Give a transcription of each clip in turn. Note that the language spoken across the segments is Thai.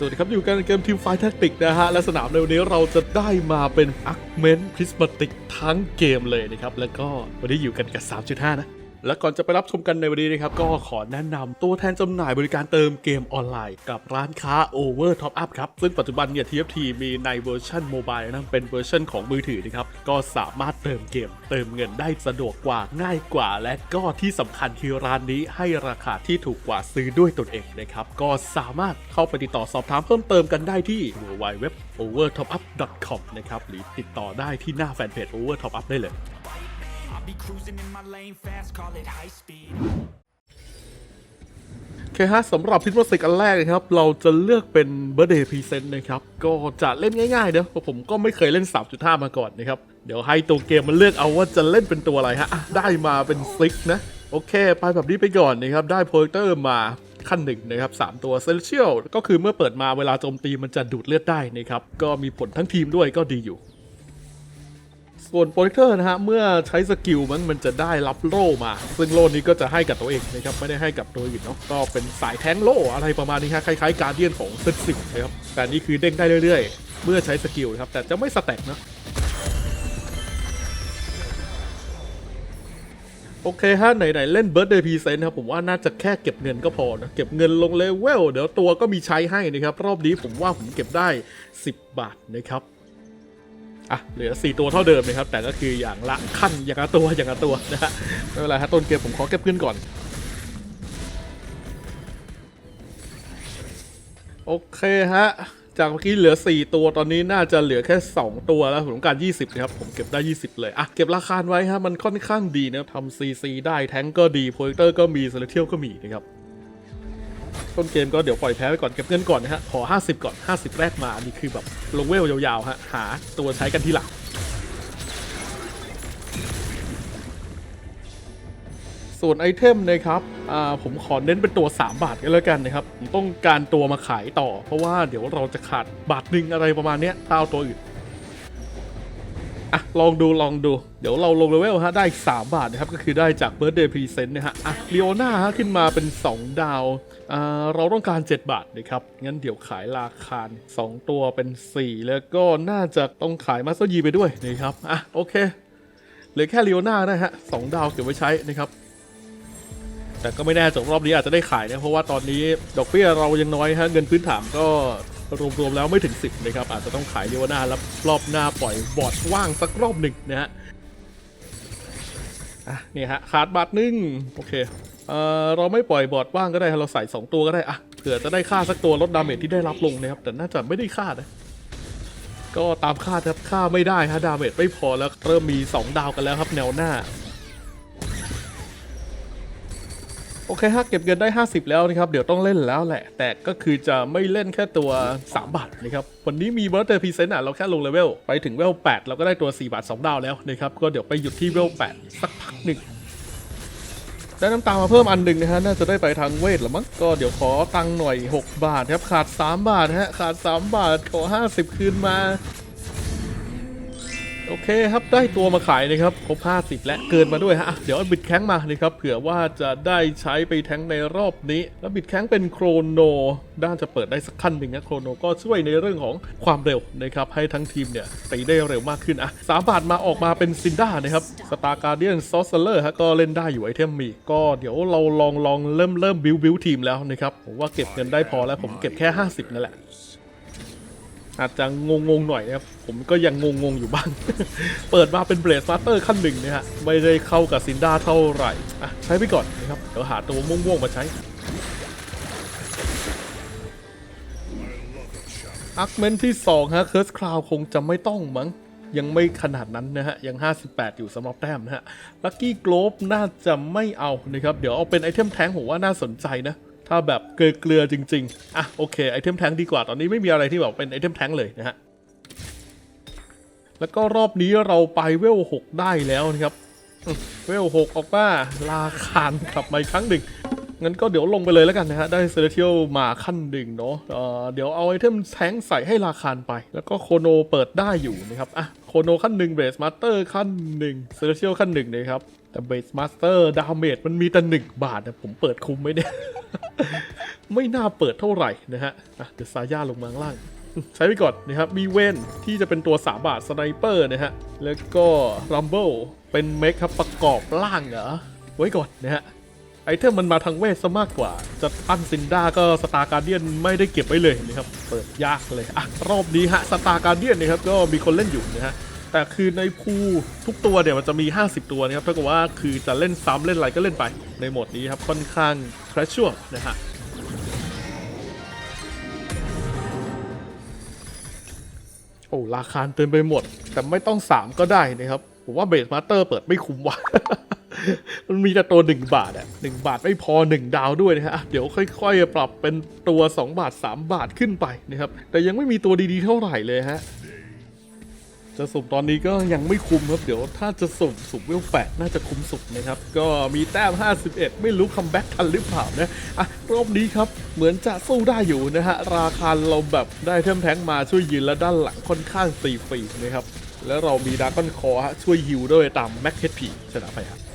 สวัสดีครับอยู่กันเกมทีมไฟแท็กติกนะฮะ และสนามในวันนี้เราจะได้มาเป็นอักเมนต์พริสมาติกทั้งเกมเลยนะครับ แล้วก็วันนี้อยู่กันกับ 3.5 นะ และก่อนจะไปรับชมกันในวันนี้นะครับ ก็ขอแนะนำตัวแทนจำหน่ายบริการเติมเกมออนไลน์ กับร้านค้า Over Top Up ครับ ซึ่งปัจจุบันเนี่ย TFT มีในเวอร์ชันโมบายนะเป็นเวอร์ชันของมือถือนะครับ ก็สามารถเติมเกม เติมเงินได้สะดวกกว่าง่ายกว่า และก็ที่สำคัญคือร้านนี้ให้ราคาที่ถูกกว่าซื้อด้วยตนเองนะครับก็สามารถเข้าไปติดต่อสอบถามเพิ่มเติมกันได้ที่ www.overtopup.com นะครับหรือติดต่อได้ที่หน้าแฟนเพจ Over Top Up ได้เลย be cruising in my lane fast, call it high speed. โอเคฮะสำหรับพิทมสิกอันแรกนะครับ เราจะเลือกเป็น Birthday Present นะครับ ก็จะเล่นง่ายๆเนอะเพราะผมก็ไม่เคยเล่น 3.5 มาก่อนนะครับ เดี๋ยวให้ตัวเกมมันเลือกเอาว่าจะเล่นเป็นตัวอะไรฮะอะได้มาเป็นซิกนะ โอเค ไปแบบนี้ไปก่อนนะครับ ได้โปรเตอร์มาขั้นหนึ่งนะครับ 3 ตัวเซ l เชียลก็คือเมื่อเปิดมาเวลาโจมตีมันจะดูดเลือดได้นะครับ ก็มีผลทั้งทีมด้วยก็ดีอยู่ ส่วนโปรเจคเตอร์นะฮะเมื่อใช้สกิลมันมันจะได้รับโล่มา ซึ่งโล่นี้ก็จะให้กับตัวเองนะครับไม่ได้ให้กับตัวอื่นเนาะก็เป็นสายแทงโล่อะไรประมาณนี้ฮะคล้ายๆการเดียนของเซตสิบนะครับแต่นี่คือเด้งได้เรื่อยๆ เมื่อใช้สกิลนะครับแต่จะไม่สแต็กนะโอเคฮะ ไหน ๆ เล่น Birthday Present ครับ ผมว่าน่าจะแค่เก็บเงินก็พอนะ เก็บเงินลงเลเวล เดี๋ยวตัวก็มีใช้ให้นะครับ รอบนี้ผมว่าผมเก็บได้ 10 บาทนะครับ อะเหลือ 4 ตัวเท่าเดิมนะครับ แต่ก็คืออย่างละขั้นอย่างละตัวอย่างละตัวนะฮะไม่เป็นไรฮะต้นเกมผมขอเก็บเงินก่อน โอเคฮะ จากเมื่อกี้เหลือ 4 ตัวตอนนี้น่าจะเหลือแค่ 2 ตัวแล้วผมต้องการ 20นะครับ ผมเก็บได้ 20 เลย อะ เก็บราคาไว้ฮะมันค่อนข้างดีนะทำซีซีได้แทงก็ดีโปรเจคเตอร์ก็มีเซเลเทียลก็มีนะครับ ต้นเกมก็เดี๋ยวปล่อยแพ้ไปก่อนเก็บเงินก่อนนะฮะ ขอ 50 ก่อน 50 แรกมาอันนี่คือแบบลงเวลยาวๆฮะ หาตัวใช้กันทีหลังส่วนไอเทมนะครับผมขอเน้นเป็นตัว 3 บาทกันแล้วกันนะครับ ผมต้องการตัวมาขายต่อ เพราะว่าเดี๋ยวเราจะขาดบาทหนึ่งอะไรประมาณเนี้ยถ้าเอาตัวอื่น อะลองดูลองดู เดี๋ยวเราลงเลเวลฮะได้อีก3บาทนะครับ ก็คือได้จาก Birthday Present นะฮะอะเลโอนาฮะขึ้นมาเป็น 2 ดาวอ่าเราต้องการ 7 บาทนะครับ งั้นเดี๋ยวขายราคา2ตัวเป็น 4 แล้วก็น่าจะต้องขายมาสเตอร์ยีไปด้วยนะครับอะโอเคเหลือแค่เลโอนานะฮะสองดาวเก็บไว้ใช้นะครับแต่ก็ไม่แน่จบรอบนี้อาจจะได้ขายนะเพราะว่าตอนนี้ดอกเบี้ยเรายังน้อยฮะเงินพื้นฐานก็ รวมๆแล้วไม่ถึง 10นะครับอาจจะต้องขายเรียวหน้าแล้วรอบหน้าปล่อยบอดว่างสักรอบหนึ่งนะฮะอะนี่ฮะขาดบาทหนึ่งโอเคเอ่อเราไม่ปล่อยบอดว่างก็ได้เราใส่ 2 ตัวก็ได้อะเผื่อจะได้ค่าสักตัวลดดาเมจที่ได้รับลงนะครับแต่น่าจะไม่ได้ค่านะก็ตามคาดครับค่าไม่ได้ฮะดาเมจไม่พอแล้วเริ่มมี 2 ดาวกันแล้วครับแนวหน้า โอเคฮะเก็บเงินได้ 50 แล้วนะครับ เดี๋ยวต้องเล่นแล้วแหละ แต่ก็คือจะไม่เล่นแค่ตัว 3 บาทนะครับ วันนี้มี Birthday Present อะ เราแค่ลงเลเวล ไปถึงเวล 8 เราก็ได้ตัว 4 บาท 2 ดาวแล้วนะครับ ก็เดี๋ยวไปหยุดที่เวล 8 สักพักหนึ่งได้น้ำตาลมาเพิ่มอันหนึ่งนะฮะ น่าจะได้ไปทางเวทหรือมั้ง ก็เดี๋ยวขอตังค์หน่อย 6 บาทครับ ขาด 3 บาทฮะ ขาด 3 บาท ขอ 50 คืนมา โอเคครับได้ตัวมาขายนะครับครบ50 และเกินมาด้วยฮะเดี๋ยวบิดแข้งมานะครับเผื่อว่าจะได้ใช้ไปแทงในรอบนี้ แล้วบิดแข้งเป็นโครโนด้านจะเปิดได้สักขั้นหนึ่งนะโครโนก็ช่วยในเรื่องของความเร็วนะครับให้ทั้งทีมเนี่ยตีได้เร็วมากขึ้นอะสามบาทมาออกมาเป็นซินด้านะครับสตาร์การเดียนซอสเซอร์ฮะก็เล่นได้อยู่ไอเทมมี ก็เดี๋ยวเราลองลองเริ่มเริ่มบิวบิวทีมแล้วนะครับผมว่าเก็บเงินได้พอแล้วผมเก็บแค่ 50นั่นแหละ อาจจะงงงๆหน่อยนะครับ ผมก็ยังงงงๆอยู่บ้าง เปิดมาเป็นเบรดมาสเตอร์ขั้นหนึ่งนะฮะ ไม่ได้เข้ากับซินด้าเท่าไหร่ อะ ใช้ไปก่อนนะครับ เดี๋ยวหาตัวม่วงๆมาใช้อักเมนที่ 2 ฮะเคิร์สคลาวคงจะไม่ต้องมั้งยังไม่ขนาดนั้นนะฮะ ยัง 58 อยู่สำหรับแต้มนะฮะลัคกี้โกลบน่าจะไม่เอานะครับ เดี๋ยวเอาเป็นไอเทมแท้งผมว่าน่าสนใจนะ ถ้าแบบเกลือจริง ๆ อะโอเคไอเทมแท้งดีกว่าตอนนี้ไม่มีอะไรที่แบบเป็นไอเทมแท้งเลยนะฮะ แล้วก็รอบนี้เราไปเวล6ได้แล้วนะครับ เวล6ออกมาลาคานกลับมาอีกครั้งหนึ่งงั้นก็เดี๋ยวลงไปเลยแล้วกันนะฮะ ได้เซเลเทียลมาขั้นหนึ่งเนาะเเดี๋ยวเอาไอเทมแท้งใส่ให้ราคานไป แล้วก็โคโนเปิดได้อยู่นะครับ อะ โคโนขั้นหนึ่งเบสมาสเตอร์ขั้นหนึ่งเซเลเทียลขั้นหนึ่งนะครับ แต่เบสมาสเตอร์ดาเมจมันมีแต่หนึ่งบาทนะผมเปิดคุ้มไหมเนี่ยไม่น่าเปิดเท่าไหร่นะฮะอะเดี๋ยวซาย่าลงมาข้างล่าง ใช้ไปก่อนนะครับมีเวนที่จะเป็นตัว 3 บาทสไนเปอร์นะฮะ แล้วก็รัมเบิลเป็นเมคครับประกอบล่างเหรอ ไว้ก่อนนะฮะไอเทมมันมาทางเวทซะมากกว่า จะปั้นซินด้าก็สตาร์การเดียนไม่ได้เก็บไว้เลยนะครับ เปิดยากเลย อะ รอบนี้ฮะ สตาร์การเดียนนะครับ ก็มีคนเล่นอยู่นะฮะ แต่คือในพูทุกตัวเนี่ยมันจะมี 50 ตัวนะครับเท่ากับว่าคือจะเล่นซ้ำเล่นอะไรก็เล่นไปในโหมดนี้ครับค่อนข้างแครชชัวนะฮะโอ้ราคาเต็มไปหมด แต่ไม่ต้อง 3 ก็ได้นะครับ ผมว่าเบสมาสเตอร์เปิดไม่คุ้มว่ะมันมีแต่ตัว 1 บาทอะ1บาทไม่พอ 1 ดาวด้วยนะฮะอะเดี๋ยวค่อยๆ ปรับเป็นตัว 2 บาท 3 บาทขึ้นไปนะครับ แต่ยังไม่มีตัวดีๆเท่าไหร่เลยฮะ จะสุ่มตอนนี้ก็ยังไม่คุ้มครับ เดี๋ยวถ้าจะสุ่มสุ่มเวลแปดน่าจะคุ้มสุดนะครับ ก็มีแต้ม 51 ไม่รู้คัมแบ็กทันหรือเปล่านะอะรอบนี้ครับ เหมือนจะสู้ได้อยู่นะฮะ ราคาเราแบบได้เทมแทงมาช่วยยืนและด้านหลังค่อนข้างตีฟีนะครับ แล้วเรามีดาร์กอนคอฮะช่วยฮิวด้วยตามแม็กเฮดพีชนะไปครับ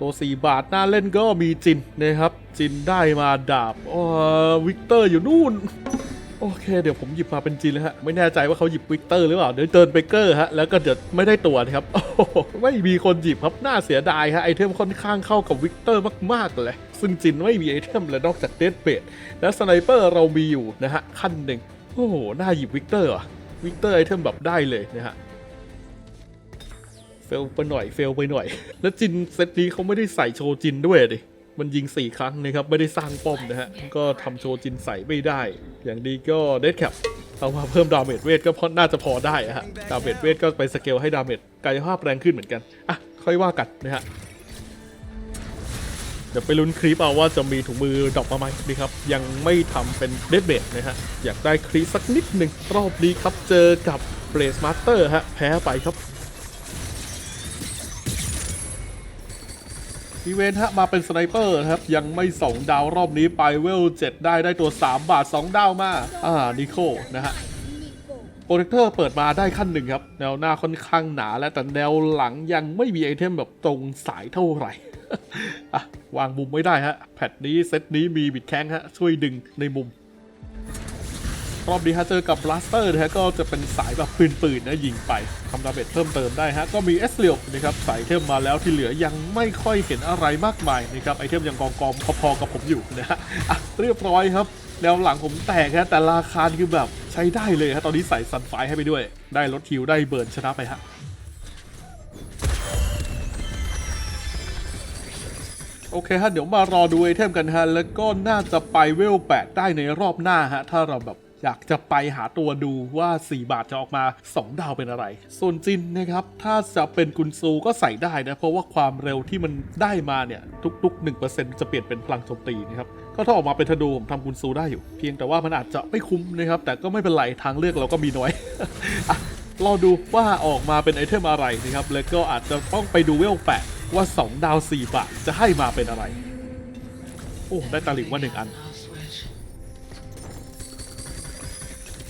ตัว 4 บาทหน้าเล่นก็มีจินนะครับ จินได้มาดาบอ๋อวิกเตอร์อยู่นู่น โอเค เดี๋ยวผมหยิบมาเป็นจินแล้วฮะ ไม่แน่ใจว่าเขาหยิบวิกเตอร์หรือเปล่า เดี๋ยวเดินไปเกอร์ฮะ แล้วก็เดี๋ยวไม่ได้ตัวนะครับไม่มีคนหยิบครับ น่าเสียดายฮะ ไอเทมค่อนข้างเข้ากับวิกเตอร์มากๆเลย ซึ่งจินไม่มีไอเทมเลยนอกจากเดดเบดและสไนเปอร์เรามีอยู่นะฮะขั้นหนึ่งโอ้โห น่าหยิบวิกเตอร์อะวิกเตอร์ไอเทมแบบได้เลยนะฮะ เฟลไปหน่อยเฟลไปหน่อย แล้วจินเซตนี้เขาไม่ได้ใส่โชว์จินด้วยดิมันยิง 4 ครั้งนะครับ ไม่ได้สร้างป้อมนะฮะ ก็ทำโชว์จินใส่ไม่ได้ อย่างดีก็เดดแคปเอามาเพิ่มดาเมจเวทก็พอน่าจะพอได้อะฮะดาเมจเวทก็ไปสเกลให้ดาเมจกายภาพแรงขึ้นเหมือนกัน อะ ค่อยว่ากันนะฮะ เดี๋ยวไปลุ้นคลิปเอาว่าจะมีถุงมือดอกมาไหมนะครับ ยังไม่ทำเป็นเดดเบดนะฮะ อยากได้คลิปสักนิดหนึ่งรอบนี้ครับเจอกับเบรสมาสเตอร์ฮะ แพ้ไปครับ อีเวนท์ฮะมาเป็นสไนเปอร์ครับ ยังไม่2ดาวรอบนี้ไปเวล7ได้ได้ตัว 3 บาท 2 ดาวมา อ่านิโคนะฮะโปรเทคเตอร์เปิดมาได้ขั้นหนึ่งครับ แนวหน้าค่อนข้างหนาและแต่แนวหลังยังไม่มีไอเทมแบบตรงสายเท่าไหร่อะวางมุมไม่ได้ฮะ แพทนี้เซตนี้มีบิดแข้งฮะ ช่วยดึงในมุม รอบนี้ฮะเจอกับบลัสเตอร์นะฮะก็จะเป็นสายแบบปืนๆนะยิงไปทำดาเมจเพิ่มเติมได้ฮะก็มีเอสเลียนะครับใส่เทมมาแล้วที่เหลือยังไม่ค่อยเห็นอะไรมากมายนะครับไอเทมยังกองกองๆพอๆกับผมอยู่นะฮะอะเรียบร้อยครับแนวหลังผมแตกฮะแต่ราคาคือแบบใช้ได้เลยฮะตอนนี้ใส่ซันไฟให้ไปด้วย ได้ลดฮิวได้เบิร์นชนะไปฮะโอเคฮะเดี๋ยวมารอดูไอเทมกันฮะ แล้วก็น่าจะไปเวล 8 ได้ในรอบหน้าฮะ ถ้าเราแบบ อยากจะไปหาตัวดูว่า 4 บาทจะออกมา 2 ดาวเป็นอะไร ส่วนจินนะครับ ถ้าจะเป็นกุนซูก็ใส่ได้นะ เพราะว่าความเร็วที่มันได้มาเนี่ย ทุก ๆ 1%จะเปลี่ยนเป็นพลังโจมตีนะครับ ก็ถ้าออกมาเป็นธนูผมทำกุนซูได้อยู่ เพียงแต่ว่ามันอาจจะไม่คุ้มนะครับ แต่ก็ไม่เป็นไร ทางเลือกเราก็มีน้อยอะรอดูว่าออกมาเป็นไอเทมอะไรนะครับ แล้วก็อาจจะต้องไปดูเวล8ว่า 2 ดาว 4 บาทจะให้มาเป็นอะไร โอ้ ได้ตาลิวมาหนึ่งอัน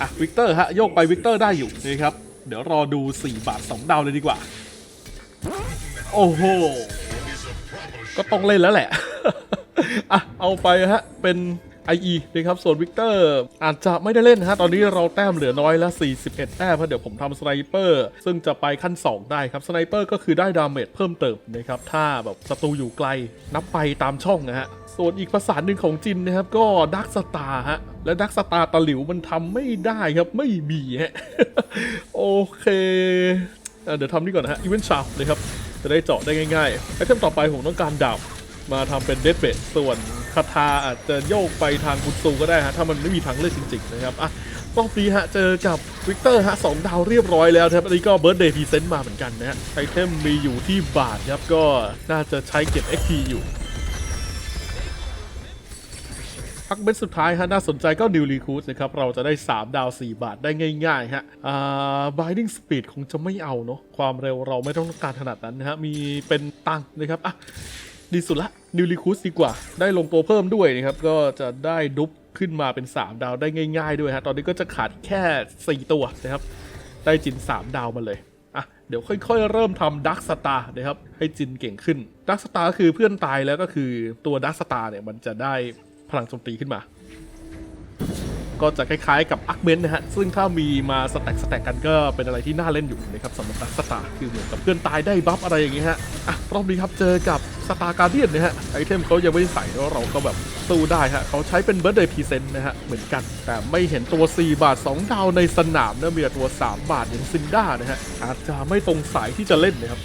อะวิกเตอร์ฮะโยกไปวิกเตอร์ได้อยู่นะครับ เดี๋ยวรอดู 4 บาท 2 ดาวเลยดีกว่า โอ้โห ก็ต้องเล่นแล้วแหละ อะ เอาไปฮะ เป็น IE นะครับส่วนวิกเตอร์อาจจะไม่ได้เล่นฮะตอนนี้เราแต้มเหลือน้อยล้ว41 แต้มเพราะเดี๋ยวผมทำสไนเปอร์ซึ่งจะไปขั้น 2 ได้ครับสไนเปอร์ก็คือได้ดาเมจเพิ่มเติมนะครับถ้าแบบศัตรูอยู่ไกลนับไปตามช่องนะฮะส่วนอีกภาษาหนึ่งของจินนะครับก็ดักสตาฮะและดักสตาตะหลิวมันทำไม่ได้ครับไม่มีฮะโอเคอะเดี๋ยวทำนี่ก่อนนะฮะอีเวนต์ชาร์เลยครับจะได้เจาะได้ง่ายๆไอเทมต่อไปผมต้องการดาบมาทำเป็นเดดเบดส่วน คาทาอาจจะโยกไปทางกุนซูก็ได้ฮะถ้ามันไม่มีทางเลือกจริงๆนะครับอะรอบนี้ฮะเจอกับวิกเตอร์ฮะสองดาวเรียบร้อยแล้วครับอันนี้ก็เบิร์ดเดย์พรีเซนต์มาเหมือนกันนะฮะไอเทมมีอยู่ที่บาทครับก็น่าจะใช้เก็บ XP อยู่พักเบ็ดสุดท้ายฮะน่าสนใจก็ดิวรีคูสนะครับ เราจะได้ 3 ดาว 4 บาทได้ง่าย ๆ ฮะอ่า binding speed คงจะไม่เอาเนาะความเร็วเราไม่ต้องการขนาดนั้นนะฮะ มีเป็นตังนะครับอะ ดีสุดละนิวรีคูสดีกว่า ได้ลงตัวเพิ่มด้วยนะครับ ก็จะได้ดุบขึ้นมาเป็น 3 ดาวได้ง่าย ๆ ด้วยฮะ ตอนนี้ก็จะขาดแค่ 4 ตัวนะครับ ได้จิน 3 ดาวมาเลย อะ เดี๋ยวค่อย ๆ เริ่มทำดักสตาร์นะครับ ให้จินเก่งขึ้นดักสตาร์คือเพื่อนตายแล้วก็คือตัวดักสตาร์เนี่ยมันจะได้พลังโจมตีขึ้นมา ก็จะคล้ายๆกับอักเมนนะฮะ ซึ่งถ้ามีมาสแต็กสแต็กกันก็เป็นอะไรที่น่าเล่นอยู่นะครับสำหรับสตาร์คือเหมือนกับเพื่อนตายได้บัฟอะไรอย่างงี้ฮะอะรอบนี้ครับเจอกับสตาร์การเดียนนะฮะไอเทมเขายังไม่ได้ใส่แล้วเราก็แบบสู้ได้ฮะเขาใช้เป็นเบิร์ดเดย์พรีเซนต์นะฮะ เหมือนกัน แต่ไม่เห็นตัว 4 บาท 2 ดาวในสนามนะมีแต่ตัว 3 บาทอย่างซินด้านะฮะอาจจะไม่ตรงสายที่จะเล่นนะครับ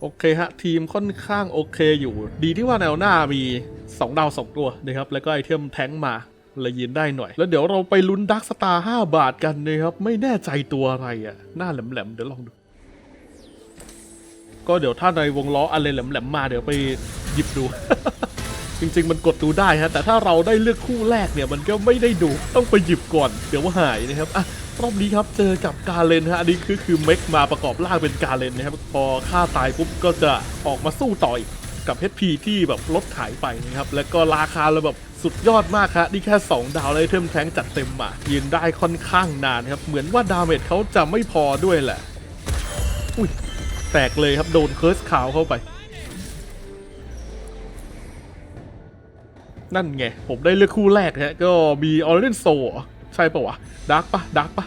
โอเคฮะ ทีมค่อนข้างโอเคอยู่ ดีที่ว่าแนวหน้ามี 2 ดาว2ตัวนะครับ แล้วก็ไอเทมแท้งมาเลยยืนได้หน่อย แล้วเดี๋ยวเราไปลุ้นดักสตาร์5บาทกันนะครับ ไม่แน่ใจตัวอะไรอะ่ะ หน้าแหลมๆ เดี๋ยวลองดู ก็เดี๋ยวถ้าในวงล้ออะไรแหลมๆมาเดี๋ยวไปหยิบดู จริงๆมันกดดูได้ฮะ แต่ถ้าเราได้เลือกคู่แรกเนี่ย มันก็ไม่ได้ดูต้องไปหยิบก่อน เดี๋ยวหายนะครับอะ รอบนี้ครับเจอกับกาเลนฮะอันนี้คือคือเมกมาประกอบร่างเป็นกาเลนนะครับพอฆ่าตายปุ๊บก็จะออกมาสู้ต่ออีกกับ HP ที่แบบลดขายไปนะครับแล้วก็ราคาเราแบบสุดยอดมากครับนี่แค่ 2 ดาวเลยเทมแทงจัดเต็มมายืนได้ค่อนข้างนานครับเหมือนว่าดาเมจเขาจะไม่พอด้วยแหละอุ้ยแตกเลยครับโดนเคิร์สขาวเข้าไป นั่นไง ผมได้เลือกคู่แรกฮะก็มีออร์เรนโซ ช่ปะวะดาร์กปะดาร์กปะ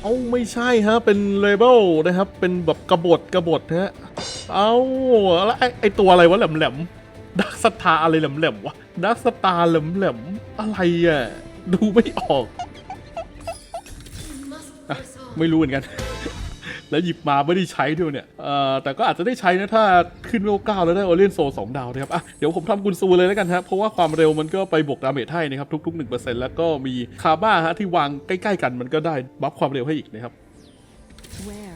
เอาไม่ใช่ฮะ เป็นเลเบลนะครับ เป็นแบบกระบฏกระบฏฮะ เอาแล้วไอ้ไอตัวอะไรวะแหลมแหลมดักสตาอะไรแหลมแหลมวะดักสตาแหลมแหลมอะไรอะ ดูไม่ออกอไม่รู้เหมือนกัน แล้วหยิบมาไม่ได้ใช้ด้วยเนี่ยเอ่อแต่ก็อาจจะได้ใช้นะถ้าขึ้นเวลเก้าแล้วได้โอเลียนโซสองดาวนะครับอะเดี๋ยวผมทำกุนซูเลยแล้วกันฮะเพราะว่าความเร็วมันก็ไปบวกดาเมจให้นะครับทุกๆ 1%แล้วก็มีคาบ้าฮะที่วางใกล้ๆกันมันก็ได้บัฟความเร็วให้อีกนะครับ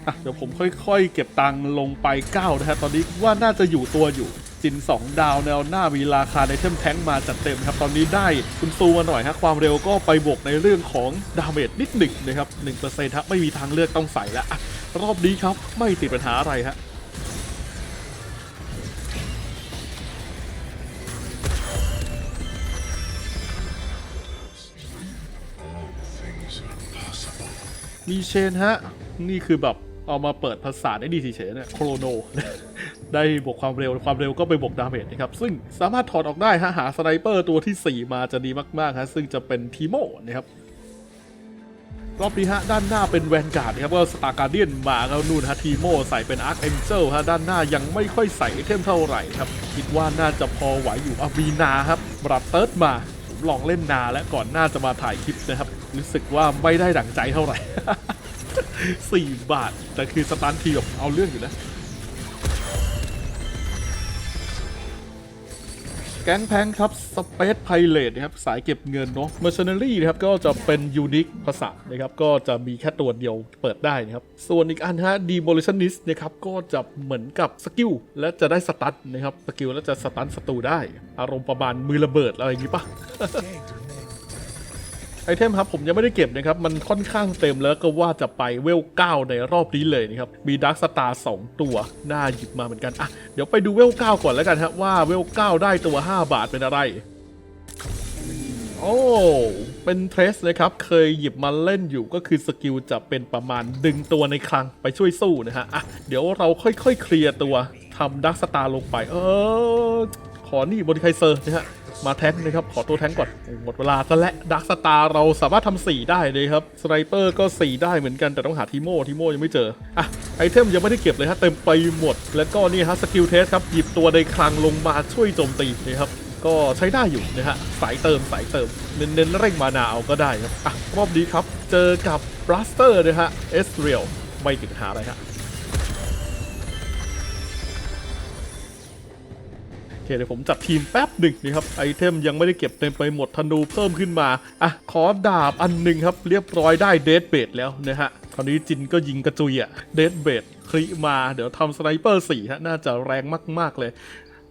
อะเดี๋ยวผมค่อยๆ เก็บตังค์ลงไป9นะฮะตอนนี้ว่าน่าจะอยู่ตัวอยู่ จิน 2 ดาวแนวหน้ามีราคาในเทมแท้งมาจัดเต็มครับ ตอนนี้ได้คุณซูมาหน่อยฮะความเร็วก็ไปบวกในเรื่องของดาเมจนิดหนึ่งนะครับ1%ครับไม่มีทางเลือกต้องใส่แล้วอะรอบนี้ครับไม่ติดปัญหาอะไรฮะมีเชนฮะ นี่คือแบบ เอามาเปิดภาษาได้ดีเฉยๆเนี่ยโครโน ได้บวกความเร็วความเร็วก็ไปบวกดาเมจนะครับ ซึ่งสามารถถอดออกได้ฮะหาสไนเปอร์ตัวที่ 4 มาจะดีมากๆฮะซึ่งจะเป็นทีโมนะครับรอบนี้ฮะด้านหน้าเป็นแวนการ์ดนะครับก็สตาร์การเดียนมาแล้วนู่นฮะทีโมใส่เป็นอาร์คเอ็นเจลฮะด้านหน้ายังไม่ค่อยใส่เทมเท่าไหร่ครับ คิดว่าน่าจะพอไหวอยู่อาบีนาครับบรัดเติร์ดมาผมลองเล่นนาและก่อนหน้าจะมาถ่ายคลิปนะครับ รู้สึกว่าไม่ได้ดั่งใจเท่าไหร่ สี่บาท แต่คือสตันทีแบบเอาเรื่องอยู่นะ แก๊งแพงครับสเปซไพเลตนะครับ สายเก็บเงินเนาะ Mercenary นะครับ ก็จะเป็นยูนิคภาษานะครับ ก็จะมีแค่ตัวเดียวเปิดได้นะครับ ส่วนอีกอันฮะ Demolitionist นะครับ ก็จะเหมือนกับสกิลและจะได้สตันนะครับ สกิลแล้วจะสตันศัตรูได้ อารมณ์ประมาณมือระเบิดอะไรอย่างงี้ปะ ไอเทมครับผมยังไม่ได้เก็บนะครับ มันค่อนข้างเต็มแล้วก็ว่าจะไปเวล9ในรอบนี้เลยนะครับ มีดักสตาร์2ตัวน่าหยิบมาเหมือนกันอะเดี๋ยวไปดูเวล9ก่อนแล้วกันครับว่าเวล9ได้ตัว 5 บาทเป็นอะไร โอ้เป็นเทรสนะครับ เคยหยิบมาเล่นอยู่ก็คือสกิลจะเป็นประมาณดึงตัวในคลังไปช่วยสู้นะฮะอะเดี๋ยวเราค่อยๆเคลียร์ตัวทำดักสตาร์ลงไป เออ ขอนี่บริไคเซอร์นะฮะ มาแทงค์นะครับ ขอตัวแทงก่อน หมดเวลาซะและดักสตาร์เราสามารถทำสี่ได้เลยครับสไนเปอร์ก็4ได้เหมือนกันแต่ต้องหาทีโมทีโมยังไม่เจอ อะ ไอเทมยังไม่ได้เก็บเลยฮะเต็มไปหมด แล้วก็นี่ฮะสกิลเทสครับ หยิบตัวในคลังลงมาช่วยโจมตีนะครับก็ใช้ได้อยู่นะฮะ สายเติมสายเติม เน้นๆเร่งมานาเอาก็ได้ครับ อะ รอบนี้ครับ เจอกับบลัสเตอร์นะฮะเอสเรียลไม่ติดปัญหาอะไรฮะ เคเดี๋ยวผมจัดทีมแป๊บหนึ่งนะครับไอเทมยังไม่ได้เก็บเต็มไปหมดธนูเพิ่มขึ้นมาอะขอดาบอันหนึ่งครับเรียบร้อยได้เดดเบดแล้วนะฮะคราวนี้จินก็ยิงกระจุยอะเดดเบดคลิมาเดี๋ยวทำสไนเปอร์สี่ฮะน่าจะแรงมาก ๆ เลย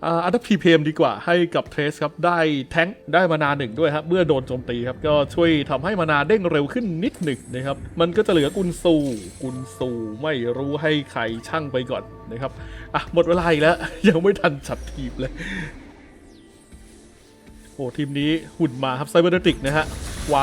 อ่าอันดับพีเพมดีกว่าให้กับเทสครับ ได้แท้งได้มานาหนึ่งด้วยครับเมื่อโดนโจมตีครับ ก็ช่วยทำให้มานาเด้งเร็วขึ้นนิดหนึ่งนะครับ มันก็จะเหลือกุนซูกุนซูไม่รู้ให้ใครช่างไปก่อนนะครับ อะหมดเวลาอีกแล้ว ยังไม่ทันจัดทีมเลย โอ้ทีมนี้หุ่นมาครับไซเบอร์ติกนะฮะ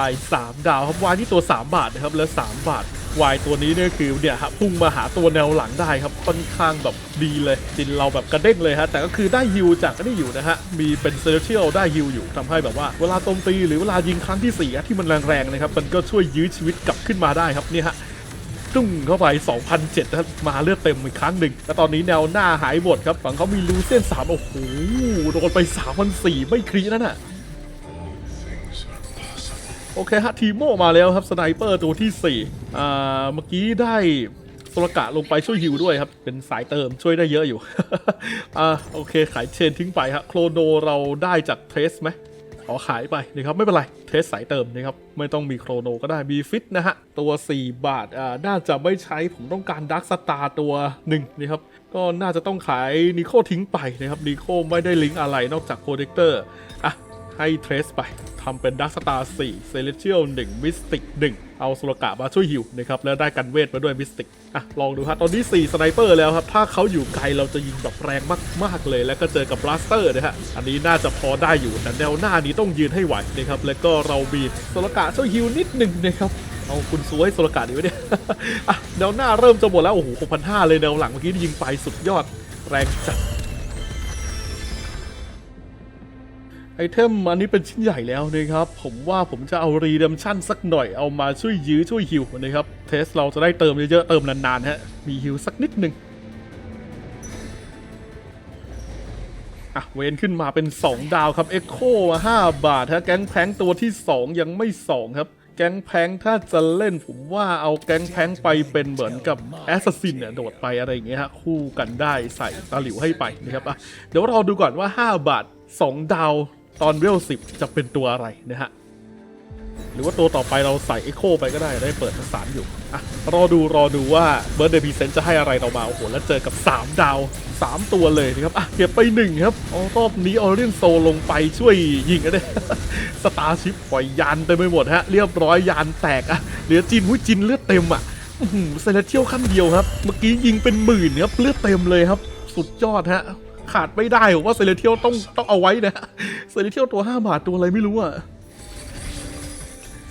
Y 3ดาวครับ Y ที่ตัว 3 บาทนะครับ แล้ว 3 บาท Y ตัวนี้เนี่ยคือเนี่ยฮะพุ่งมาหาตัวแนวหลังได้ครับค่อนข้างแบบดีเลยจินเราแบบกระเด้งเลยฮะแต่ก็คือได้ฮิวจากก็ได้อยู่นะฮะมีเป็นเซเลเชียลได้ฮิวอยู่ทำให้แบบว่าเวลาโจมตีหรือเวลายิงครั้งที่สี่ที่มันแรงๆนะครับมันก็ช่วยยื้อชีวิตกลับขึ้นมาได้ครับเนี่ยฮะ ตุ้งเข้าไป 2,007นะมาเลือดเต็มอีกครั้งหนึ่งแล้วตอนนี้แนวหน้าหายหมดครับ ฝั่งเขามีลูเส้น3โอ้โห โดนไป 3,004ไม่ครีนั่นน่ะโอเคฮะทีโมมาแล้วครับสไนเปอร์ตัวที่4อ่าเมื่อกี้ได้โซลกะลงไปช่วยฮิวด้วยครับ เป็นสายเติมช่วยได้เยอะอยู่ อ่าโอเคขายเชนทิ้งไปฮะโครโนเราได้จากเทสไหม ขอขายไปนะครับไม่เป็นไรเทสสายเติมนะครับไม่ต้องมีโครโนก็ได้มีฟิตนะฮะตัว 4 บาทอ่าน่าจะไม่ใช้ผมต้องการดักสตาร์ตัวหนึ่งนะครับก็น่าจะต้องขายนิโคทิ้งไปนะครับนิโคไม่ได้ลิงก์อะไรนอกจากโปรเจคเตอร์อะ ให้เทรสไปทำเป็นดักสตาร์4เซเลเชียล1มิสติก1เอาสุรกะมาช่วยฮิวนะครับ แล้วได้กันเวทมาด้วยมิสติกอะ ลองดูฮะตอนนี้4สไนเปอร์แล้วครับ ถ้าเขาอยู่ไกลเราจะยิงแบบแรงมาก ๆ เลย แล้วก็เจอกับบลัสเตอร์นะฮะ อันนี้น่าจะพอได้อยู่ แต่แนวหน้านี้ต้องยืนให้ไหวนะครับ แล้วก็เรามีสุรกะช่วยฮิวนิดหนึ่งนะครับเอาคุณซวยสุรกะดีไว้เนี่ยอะแนวหน้าเริ่มจะหมดแล้ว โอ้โห6,500เลยแนวหลังเมื่อกี้ที่ยิงไปสุดยอดแรงจัด ไอเทมอันนี้เป็นชิ้นใหญ่แล้วนะครับ ผมว่าผมจะเอารีเดมชั่นสักหน่อยเอามาช่วยยื้อช่วยฮิวนะครับ เทสเราจะได้เติมเยอะๆ เติมนานๆฮะ มีฮิวสักนิดหนึ่งอะเวนขึ้นมาเป็น 2 ดาวครับเอ็กโคมา 5 บาทฮะแก๊งแพงตัวที่ 2 ยังไม่ 2 ครับ แก๊งแพงถ้าจะเล่นผมว่าเอาแก๊งแพงไปเป็นเหมือนกับแอสซัสซินเนี่ยโดดไปอะไรอย่างเงี้ยฮะคู่กันได้ใส่ตาหลิวให้ไปนะครับอะเดี๋ยวรอดูก่อนว่า 5 บาท 2 ดาว ตอนเวลสิบจะเป็นตัวอะไรนะฮะ หรือว่าตัวต่อไปเราใส่เอ็โคไปก็ได้ได้เปิดภาษานอยู่ อะ รอดูรอดูว่าเบิร์ดเดย์พีเซนจะให้อะไรเรามา โอ้โห แล้วเจอกับ 3 ดาว 3 ตัวเลยนะครับ อะ เก็บไป 1 ครับอ๋อรอบนี้ออเรียนโซลงไปช่วยยิงกันเลยสตาร์ชิปปล่อยยานเต็มไปหมดฮะ เรียบร้อยยานแตกอะ เหลือจินหุ้ยจินเลือดเต็มอะเซเลเทียลขั้นเดียวครับ เมื่อกี้ยิงเป็นหมื่นครับเลือดเต็มเลยครับ สุดยอดฮะ ขาดไม่ได้ผมว่าเซเลเทียลต้องต้องเอาไว้นะเซเลเทียลตัว 5 บาทตัวอะไรไม่รู้อะ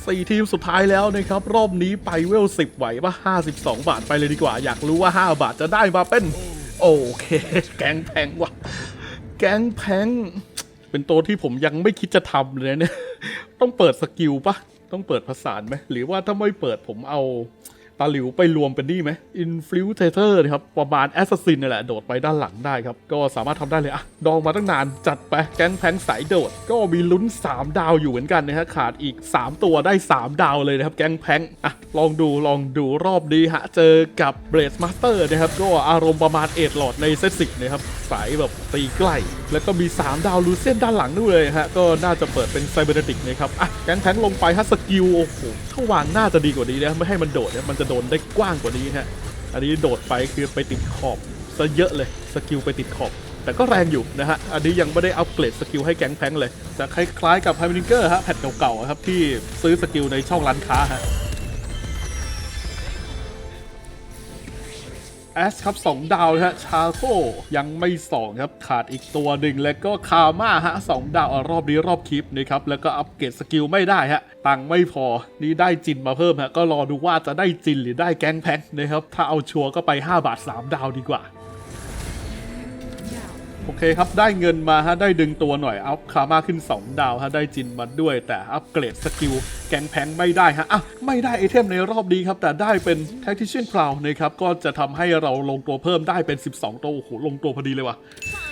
สี่ทีมสุดท้ายแล้วนะครับ รอบนี้ไปเวล10ไหวปะ52บาทไปเลยดีกว่า อยากรู้ว่า5บาทจะได้มาเป็น โอเค แกงแพงว่ะ แกงแพง เป็นตัวที่ผมยังไม่คิดจะทำเลยเนี่ย ต้องเปิดสกิลปะต้องเปิดผสานไหม หรือว่าถ้าไม่เปิดผมเอา ตาหลิวไปรวมเป็นนี่ไหม Infiltrator นะครับ ประมาณ Assassin นี่แหละ โดดไปด้านหลังได้ครับ ก็สามารถทำได้เลยอะดองมาตั้งนานจัดไป แก๊งแพงสายโดด ก็มีลุ้น 3 ดาวอยู่เหมือนกันนะฮะขาดอีก 3 ตัวได้ 3 ดาวเลยนะครับ แก๊งแพงอะลองดูลองดูรอบนี้ฮะ เจอกับ b r a c e Master นะครับ ก็อารมณ์ประมาณเอ็ดหลอดในเซตสิบนะครับสายแบบตีใกล้แล้วก็มี 3 ดาวลูเซียนด้านหลังด้วยฮะก็น่าจะเปิดเป็นไซเบอร์ติกนะครับอะแก๊งแพงลงไปฮะสกิลโอ้โหถ้าวางน่าจะดีกว่านี้นะไม่ให้มันโดดเนี่ยมันจะโดนได้กว้างกว่านี้ฮะอันนี้โดดไปคือไปติดขอบซะเยอะเลยสกิลไปติดขอบ แต่ก็แรงอยู่นะฮะอันนี้ยังไม่ได้อัปเกรดสกิลให้แก๊งแพงเลยจะคล้ายๆกับไฮมินิเกอร์ฮะแพทเก่าๆครับที่ซื้อสกิลในช่องร้านค้าฮะ แอสครับ2ดาวนะฮะชาโคยังไม่2ครับ ขาดอีกตัวหนึ่งแล้วก็คาม่าฮะสองดาวอรอบนี้รอบคลิปนะครับ แล้วก็อัปเกรดสกิลไม่ได้ฮะ ตังไม่พอ นี่ได้จินมาเพิ่มฮะ ก็รอดูว่าจะได้จินหรือได้แก๊งแพ็คนะครับ ถ้าเอาชัวร์ก็ไป 5 บาท 3 ดาวดีกว่า โอเคครับ ได้เงินมาฮะ ได้ดึงตัวหน่อย อัพคามาขึ้น 2 ดาวฮะ ได้จินมาด้วย แต่อัปเกรดสกิล แกงแพงไม่ได้ฮะ อะ ไม่ได้ไอเทมในรอบนี้ครับ แต่ได้เป็น Tactician Crown นะครับ ก็จะทำให้เราลงตัวเพิ่มได้เป็น 12 ตัว โอ้โห ลงตัวพอดีเลยว่ะ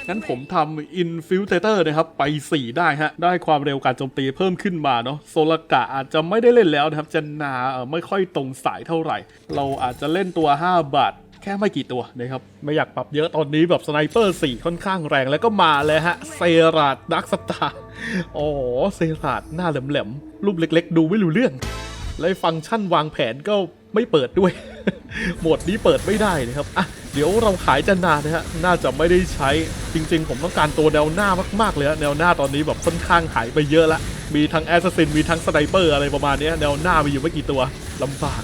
งั้นผมทำ Infiltrator นะครับ ไป 4 ได้ฮะ ได้ความเร็วการโจมตีเพิ่มขึ้นมาเนาะ โซลกะอาจจะไม่ได้เล่นแล้วนะครับ จะนาไม่ค่อยตรงสายเท่าไหร่ เราอาจจะเล่นตัว 5 บาท แค่ไม่กี่ตัวนะครับ ไม่อยากปรับเยอะตอนนี้แบบสไนเปอร์4ค่อนข้างแรงแล้วก็มาเลยฮะ เซราดดักสตาร์อ๋อเซราดหน้าแหลมๆ รูปเล็กๆ ดูไม่รู้เรื่อง และฟังก์ชันวางแผนก็ไม่เปิดด้วย โหมดนี้เปิดไม่ได้นะครับ อะ เดี๋ยวเราขายจะนานนะฮะ น่าจะไม่ได้ใช้ จริง ๆ ผมต้องการตัวแนวหน้ามากๆเลยฮะแนวหน้าตอนนี้แบบค่อนข้างหายไปเยอะละ มีทั้งแอสซัสซิน มีทั้งสไนเปอร์อะไรประมาณนี้แนวหน้ามีอยู่ไม่กี่ตัวลำบาก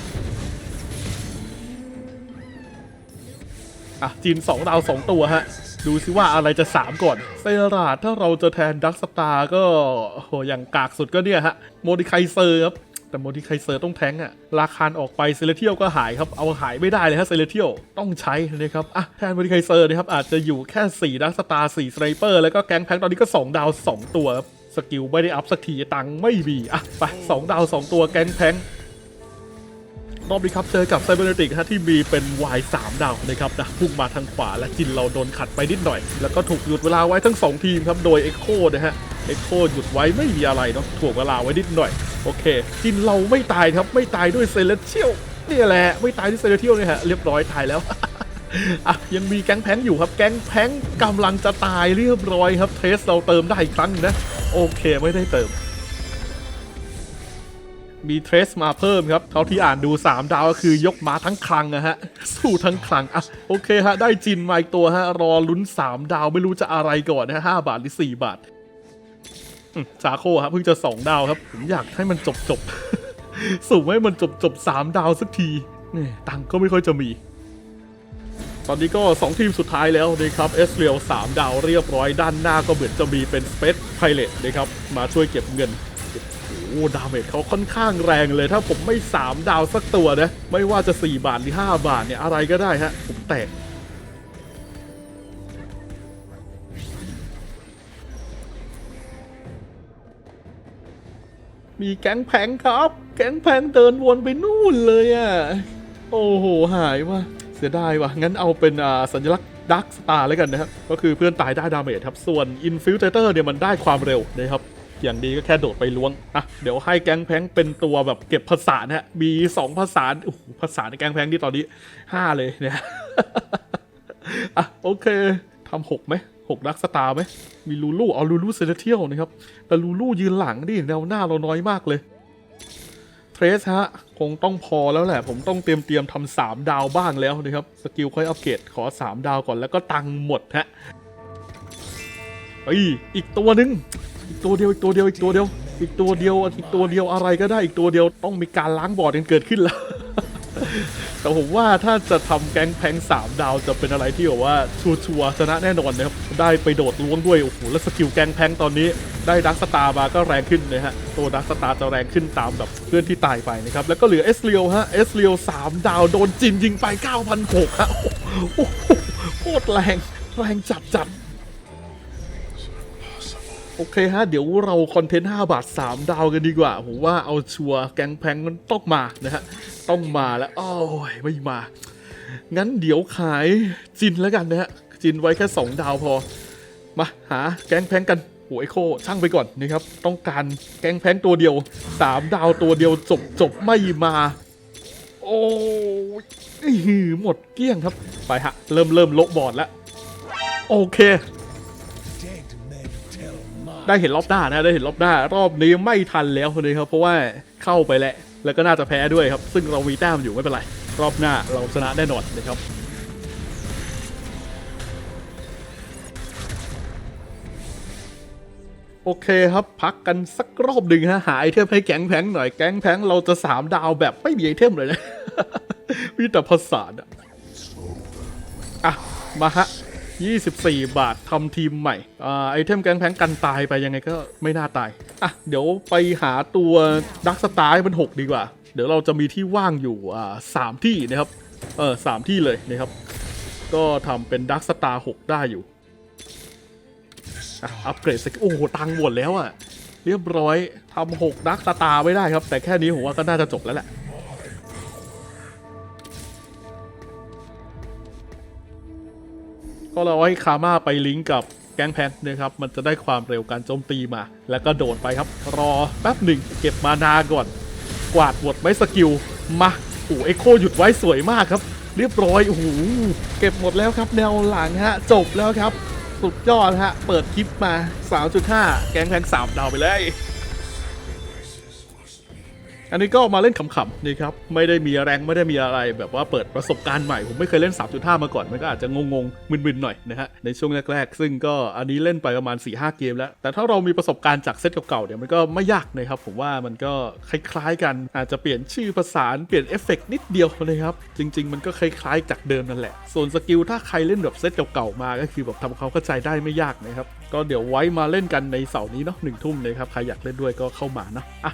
อะจีน2ดาว 2 ตัวฮะ ดูซิว่าอะไรจะ 3 ก่อนเซราดถ้าเราจะแทนดักสตาร์ก็โหอย่างกากสุดก็เนี่ยฮะ โมดิไคเซอร์ครับ แต่โมดิไคเซอร์ต้องแทงอะราคาออกไปเซเลเทียลก็หายครับ เอาหายไม่ได้เลยฮะเซเลเทียลต้องใช้นะครับอะแทนโมดิไคเซอร์นะครับอาจจะอยู่แค่4ดักสตาร์4สไนเปอร์แล้วก็แก๊งแพงตอนนี้ก็ 2 ดาว 2 ตัวครับสกิลไม่ได้อัพสักทีตังไม่มีอะไป2ดาว 2 ตัวแก๊งแพง รอบนี้ครับเจอกับไซเบอร์นติกฮะที่มีเป็น Y 3ดาวนะครับนะพุ่งมาทางขวาและจินเราโดนขัดไปนิดหน่อย แล้วก็ถูกหยุดเวลาไว้ทั้ง 2 ทีมครับ โดย Echo นะฮะ Echo หยุดไว้ไม่มีอะไรเนาะถ่วงเวลาไว้นิดหน่อย โอเค จินเราไม่ตายครับ ไม่ตายด้วยเซเลเทียลนี่แหละ ไม่ตายด้วยเซเลเทียลเนี่ยฮะเรียบร้อยตายแล้วอะยังมีแก๊งแพงอยู่ครับ แก๊งแพงกำลังจะตายเรียบร้อยครับ เทสเราเติมได้อีกครั้งนะ โอเคไม่ได้เติม มีเทรสมาเพิ่มครับ เท่าที่อ่านดู 3 ดาวก็คือยกมาทั้งคลังนะฮะ สู้ทั้งคลังอะโอเคฮะ ได้จินมาอีกตัวฮะ รอลุ้น 3 ดาวไม่รู้จะอะไรก่อนนะฮะ5บาทหรือ 4 บาทอืมซาโคครับเพิ่งจะ 2 ดาวครับ ผมอยากให้มันจบจบสูงให้มันจบจบๆ3ดาวสักทีนี่ตังก็ไม่ค่อยจะมี ตอนนี้ก็ 2 ทีมสุดท้ายแล้วนะครับเอสเรียล3ดาวเรียบร้อยด้านหน้าก็เหมือนจะมีเป็นสเปซไพเลตนะครับ มาช่วยเก็บเงิน ดาเมจเขาค่อนข้างแรงเลย ถ้าผมไม่ 3 ดาวสักตัวนะ ไม่ว่าจะ 4 บาทหรือ 5 บาทเนี่ย อะไรก็ได้ฮะ ผมแตกมีแก๊งแพงครับ แก๊งแพงเดินวนไปนู่นเลยอะ่ะ โอ้โห หายว่ะ เสียดายว่ะ งั้นเอาเป็นอ่าสัญลักษณ์ดักสตาร์แล้วกันนะครับ ก็คือเพื่อนตายได้ดาเมจครับ ส่วนอินฟิลเตอร์เนี่ยมันได้ความเร็วนะครับ อย่างดีก็แค่โดดไปล้วง อะ เดี๋ยวให้แก๊งแพงเป็นตัวแบบเก็บภาษานะฮะ มี2ภาษาโอ้ภาษาในแก๊งแพงที่ตอนนี้5เลยเนี่ย อะ โอเคทำหกไหมหกดักสตาร์ไหม มีลูลูเอาลูลูเซเลเทียลนะครับ แต่ลูลูยืนหลังดิแนวหน้าเราน้อยมากเลย เทรสฮะ คงต้องพอแล้วแหละ ผมต้องเตรียมเตรียมทำสามดาวบ้างแล้วนะครับ สกิลค่อยอัปเกรดขอ3ดาวก่อนแล้วก็ตังค์หมดฮะเฮ้ยอีกตัวหนึ่ง อีกตัวเดียวอีกตัวเดียวอีกตัวเดียว อีกตัวเดียวอีกตัวเดียวอะไรก็ได้อีกตัวเดียวต้องมีการล้างบอร์ดกันเกิดขึ้นแล้ว แต่ผมว่าถ้าจะทำแก๊งแพงสามดาวจะเป็นอะไรที่แบบว่าชัวร์ๆชนะแน่นอนนะครับ ได้ไปโดดล้วงด้วยโอ้โหแล้วสกิลแก๊งแพงตอนนี้ ได้ดักสตาร์มาก็แรงขึ้นนะฮะตัวดักสตาร์จะแรงขึ้นตามแบบเพื่อนที่ตายไปนะครับแล้วก็เหลือเอสเรียวฮะเอสเรียวสามดาวโดนจินยิงไป9,006ฮะโอ้โหโคตรแรงแรงจัดจัด โอเคฮะ เดี๋ยวเราคอนเทนต์ 5 บาท 3 ดาวกันดีกว่า ผมว่าเอาชัวร์แกงแพงมันต้องมานะฮะ ต้องมาแล้ว โอ้ย ไม่มา งั้นเดี๋ยวขายจินแล้วกันนะฮะ จินไว้แค่ 2 ดาวพอ มาหาแกงแพงกันโอ้ไอโคช่างไปก่อนนะครับ ต้องการแกงแพงตัวเดียว 3 ดาวตัวเดียวจบจบไม่มา โอ้ยอื้อหือหมดเกลี้ยงครับ ไปฮะ เริ่มเริ่มโลบอร์ดแล้ว โอเค ได้เห็นรอบหน้านะได้เห็นรอบหน้ารอบนี้ไม่ทันแล้วเลยครับเพราะว่าเข้าไปแล้วแล้วก็น่าจะแพ้ด้วยครับ ซึ่งเรามีแต้มอยู่ไม่เป็นไร รอบหน้าเราชนะแน่นอนนะครับโอเคครับพักกันสักรอบหนึ่งฮะหาไอเทมให้แก๊งแพงหน่อยแก๊งแพงเราจะสามดาวแบบไม่มีไอเทมเลยนะมีแต่ภาษาอะอะมาฮะ 24 บาททำทีมใหม่อไอเทมแกงแพงกันตายไปยังไงก็ไม่น่าตาย อะ เดี๋ยวไปหาตัวดักสตาร์มัน 6 ดีกว่า เดี๋ยวเราจะมีที่ว่างอยู่อ่าสามที่นะครับ เออสามที่เลยนะครับ ก็ทำเป็นดักสตาร์6ได้อยู่อัปเกรดสกิลโอ้โห ตังหมดแล้วอะเรียบร้อยทำหกดักสตาร์ไม่ได้ครับ แต่แค่นี้ผมว่าก็น่าจะจบแล้วแหละ ก็เราให้คาม่าไปลิงก์กับแก๊งแพนนะครับ มันจะได้ความเร็วการโจมตีมา แล้วก็โดดไปครับ รอแป๊บหนึ่งเก็บมานาก่อน กวาดหมดไม้สกิล มาโอ้เอ็โคหยุดไว้สวยมากครับ เรียบร้อยโอ้โหเก็บหมดแล้วครับ แนวหลังฮะ จบแล้วครับ สุดยอดฮะ เปิดคลิปมา 3.5 แก๊งแพง3ดาวไปเลย อันนี้ก็มาเล่นขำๆนี่ครับไม่ได้มีแรงไม่ได้มีอะไรแบบว่าเปิดประสบการณ์ใหม่ผมไม่เคยเล่น 3.5 มาก่อนมันก็อาจจะงงๆมึนๆหน่อยนะฮะในช่วงแรกๆ ซึ่งก็อันนี้เล่นไปประมาณ 4-5 เกมแล้ว แต่ถ้าเรามีประสบการณ์จากเซตเก่าๆเนี่ยมันก็ไม่ยากนะครับผมว่ามันก็คล้ายๆกันอาจจะเปลี่ยนชื่อภาษาเปลี่ยนเอฟเฟกนิดเดียวเลยครับจริง ๆ มันก็คล้ายๆจากเดิมนั่นแหละ ส่วนสกิลถ้าใครเล่นแบบเซตเก่าๆมาก็คือแบบทำควาเข้าใจได้ไม่ยากนะครับก็เดี๋ยวไว้มาเล่นกันในเสาร์นี้เนาะหนึ่งทุ่มนะครับใครอยากเล่นด้วยก็เข้ามาเนาะอะ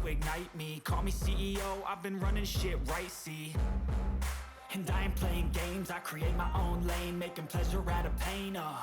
to ignite me. Call me CEO, I've been running shit right, see. And I ain't playing games, I create my own lane, making pleasure out of pain, uh.